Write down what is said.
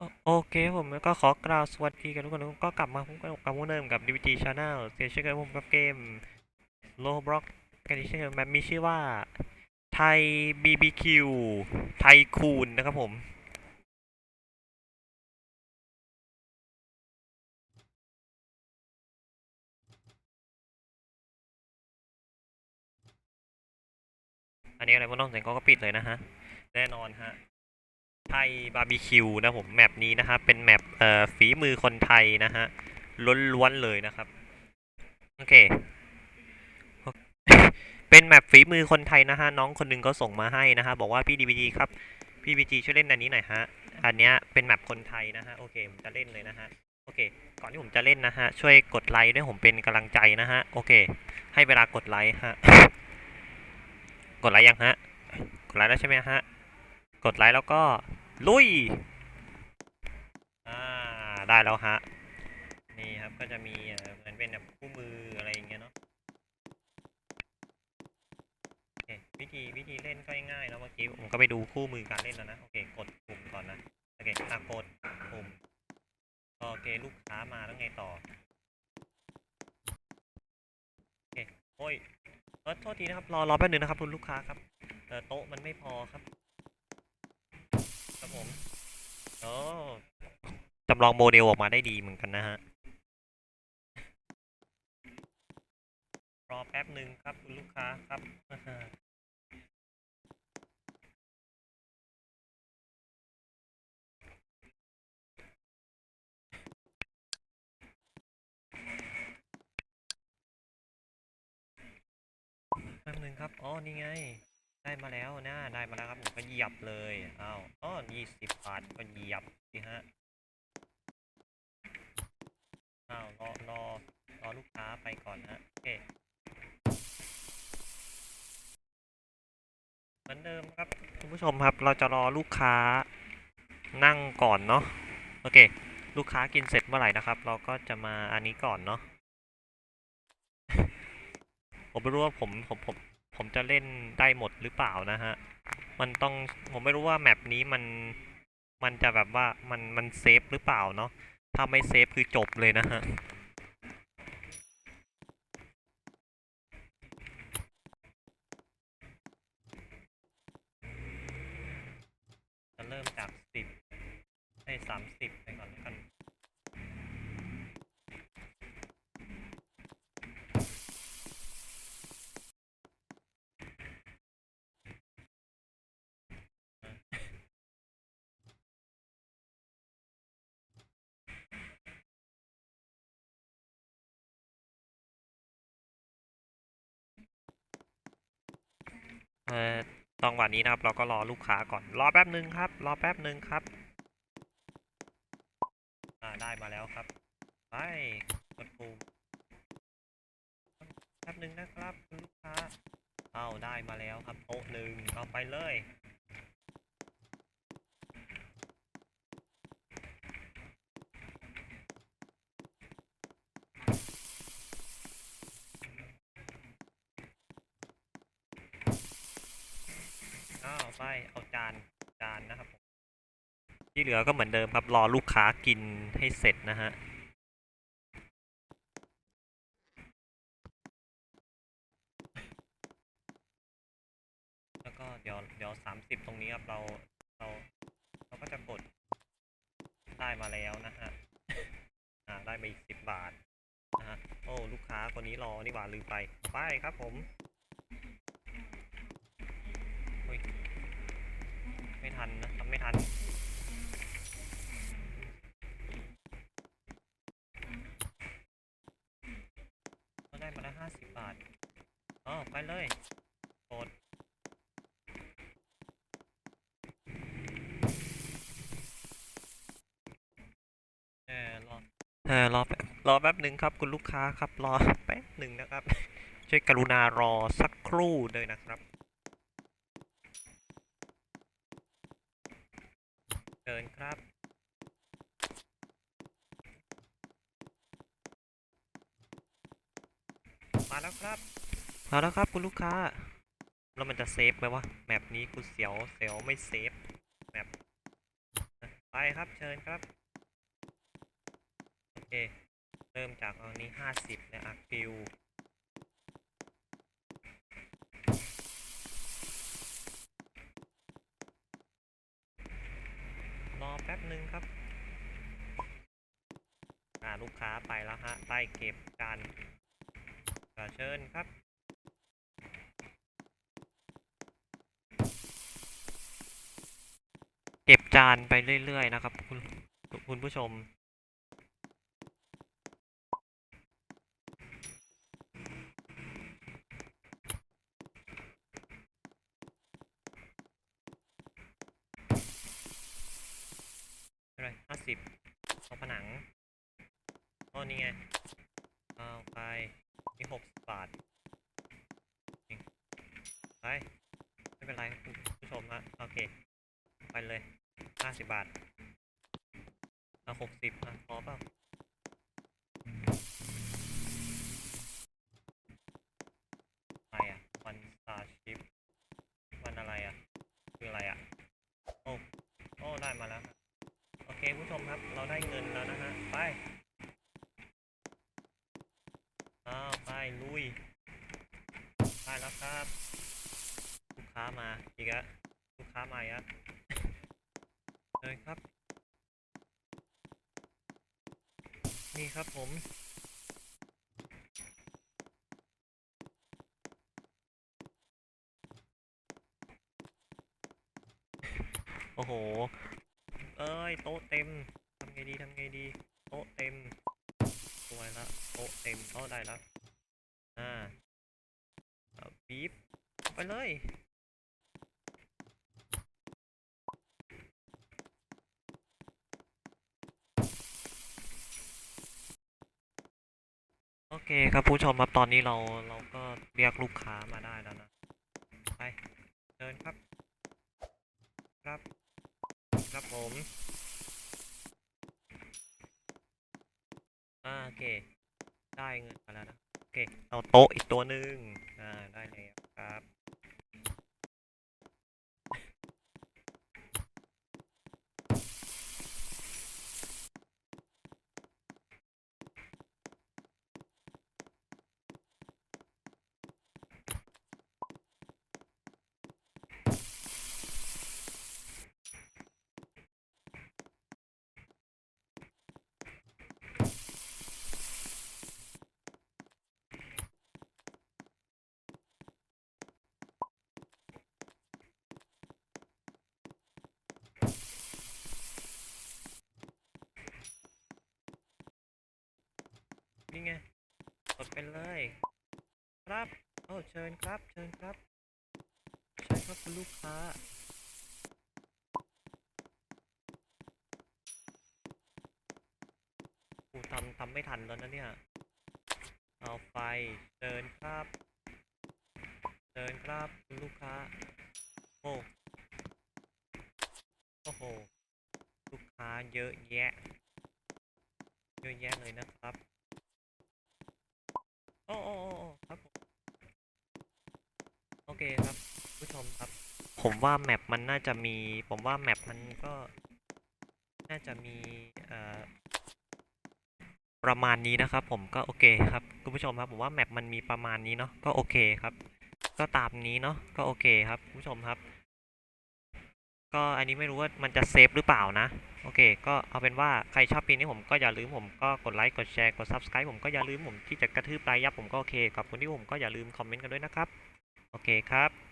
โอเคผมก็ขอกล่าวสวัสดีกันทุกคนก็กลับมาพบกันกับวงเดิมกับ DVT Channel เซช่นกันผมกับเกม Roblox กันที่เช่นกันแบบมีชื่อว่าไทย BBQ ไทยคูนนะครับผม อันนี้อะไรพวกน้องเสียงก็ปิดเลยนะฮะ แน่นอนฮะ ไทยบาร์บีคิวนะผมแมปนี้นะครับเป็นแมปเอ่อฝีมือคนไทยนะฮะล้วนๆเลยนะครับ โอเค เป็นแมปฝีมือคนไทยนะฮะน้องคนหนึงก็ส่งมาให้นะฮะบอกว่าพี่ดีวีดีครับพี่บีจีช่วยเล่นอันนี้หน่อยฮะอันเนี้ยเป็นแมปคนไทยนะฮะโอเคผมจะเล่นเลยนะฮะโอเค ก่อนที่ผมจะเล่นนะฮะช่วยกดไลค์ด้วยผมเป็นกำลังใจนะฮะโอเค ให้เวลากดไลค์ฮะกดไลค์ยังฮะกดไลค์แล้วใช่ไหมฮะกดไลค์แล้วก็ ลุย อ่า ได้แล้วฮะ นี่ครับก็จะมีเหมือนเป็นแบบคู่มืออะไรอย่างเงี้ยเนาะโอเควิธีวิธีเล่นก็ง่ายๆแล้วเมื่อกี้ผมก็ไปดูคู่มือการเล่นแล้วนะ โอเค กดปุ่มก่อนนะ โอเคอะกดปุ่มโอเคลูกค้ามาแล้วไงต่อ โอเคโอ้ยเออโทษทีนะครับ รอรอแป๊บนึงนะครับ คุณลูกค้าครับเออโต๊ะมันไม่พอครับ จำลองโมเดลออกมาได้ดีเหมือนกันนะฮะ รอแป๊บหนึ่งครับคุณลูกค้าครับ แป๊บหนึ่งครับ อ๋อ นี่ไง ได้มาแล้วนะได้มาแล้วครับผมก็เหยียบเลยอ้าวอ๋อยี่สิบบาทก็เหยียบสิฮะอ้าวรอรอรอลูกค้าไปก่อนนะโอเคเหมือนเดิมครับคุณผู้ชมครับ เราจะรอลูกค้านั่งก่อนเนาะโอเค ลูกค้ากินเสร็จเมื่อไหร่นะครับ เราก็จะมาอันนี้ก่อนเนาะผมไม่รู้ว่าผมผมผม ผมจะเล่นได้หมดหรือเปล่านะฮะ มันต้องผมไม่รู้ว่าแมปนี้มันมันจะแบบว่ามันมันเซฟหรือเปล่าเนาะ ถ้าไม่เซฟคือจบเลยนะฮะ จะเริ่มจากสิบให้สามสิบไปก่อนแล้วกัน เอ่อตอนวันนี้นะครับ เราก็รอลูกค้าก่อน รอแป๊บหนึ่งครับ รอแป๊บหนึ่งครับ อ่าได้มาแล้วครับ ไปกดปุ่มแป๊บหนึ่งนะครับคุณลูกค้า เอาได้มาแล้วครับโต๊ะหนึ่งเอาไปเลย อ้าว ไปเอาจานจานนะครับผมที่เหลือก็เหมือนเดิมครับรอลูกค้ากินให้เสร็จนะฮะแล้วก็เดี๋ยวเดี๋ยวสามสิบตรงนี้ครับเราเราเราก็จะกดได้มาแล้วนะฮะอ่าได้มาอีกสิบบาทนะฮะโอ้ลูกค้าคนนี้รอนี่หว่าลืมไปไปครับผม ไม่ ทันนะทำไม่ทัน ก็ได้มาแล้วห้าสิบบาท อ๋อ ไปเลยกดเออรอเออรอแป๊บรอแป๊บหนึ่งครับคุณลูกค้าครับ รอแป๊บหนึ่งนะครับ ช่วยกรุณารอสักครู่เลยนะครับ เชิญครับ มาแล้วครับ มาแล้วครับคุณลูกค้า แล้วมันจะเซฟไหมวะ แมปนี้กูเสียวเสียวไม่เซฟ แมป ไปครับเชิญครับ โอเค เริ่มจากเอานี้ห้าสิบเนี่ยอักฟิวรอแป๊บหนึ่งครับ อ่าลูกค้าไปแล้วฮะไปเก็บกันอ่าเชิญครับเก็บจานไปเรื่อย ๆ นะครับ คุณคุณผู้ชม อะไรห้า สิบเอาผนังโอ้นี่ไงเอาไปนี่หกสิบบาทไปไม่เป็นไรคุณผู้ชมฮะโอเค ไปเลยห้าสิบบาทเอาหกสิบอะพอเปล่าอะไรอะ วันสตาร์ชิปวันอะไรอะ คืออะไรอะ โอ้ โอ้ ได้มาแล้วครับโอเคผู้ชมครับ เราได้เงินแล้วนะฮะ ไปอ้าวไป ลุยไปแล้วครับ ลูกค้ามาอีกแล้วลูกค้ามาอีกแล้วเลยครับ นี่ครับผมโอ้โห เอ้ย โต๊ะเต็ม ทำไงดี ทำไงดี โต๊ะเต็มสวยละ โต๊ะเต็มโต๊ะได้แล้ว อ่าเอาบีบไปเลยโอเคครับผู้ชมครับตอนนี้เราเราก็เรียกลูกค้ามาได้แล้วนะไปเชิญครับ ครับ ครับผมอ่าโอเค ได้เงินมาแล้วนะ เค เอาโต๊ะอีกตัวหนึ่งอ่า ได้แล้วครับ นี่ไง กดไปเลย ครับโอ้เชิญครับ เชิญครับเชิญครับคุณลูกค้า กูทำทำไม่ทันแล้วนะเนี่ย เอาไฟเชิญครับเชิญครับคุณลูกค้า โอ้โอ้โห ลูกค้าเยอะแยะ เยอะแยะเลยนะครับ โอ้โอ้โอ้โอ้ครับผมโอเคครับ ผู้ชมครับ ผมว่าแมปมันน่าจะมี ผมว่าแมปมันก็ น่าจะมีเอ่อประมาณนี้นะครับ ผมก็โอเคครับคุณผู้ชมครับ ผมว่าแมปมันมีประมาณนี้เนาะก็โอเคครับ ก็ตามนี้เนาะก็โอเคครับคุณผู้ชมครับ ก็อันนี้ไม่รู้ว่ามันจะเซฟหรือเปล่านะ โอเค ก็เอาเป็นว่าใครชอบปีนี้ผมก็อย่าลืมผมก็กดไลค์กดแชร์กด subscribe ผมก็อย่าลืมผมที่จะกระทืบไลค์ยับผมก็โอเคขอบคุณที่ผมก็อย่าลืมคอมเมนต์กันด้วยนะครับ โอเคครับ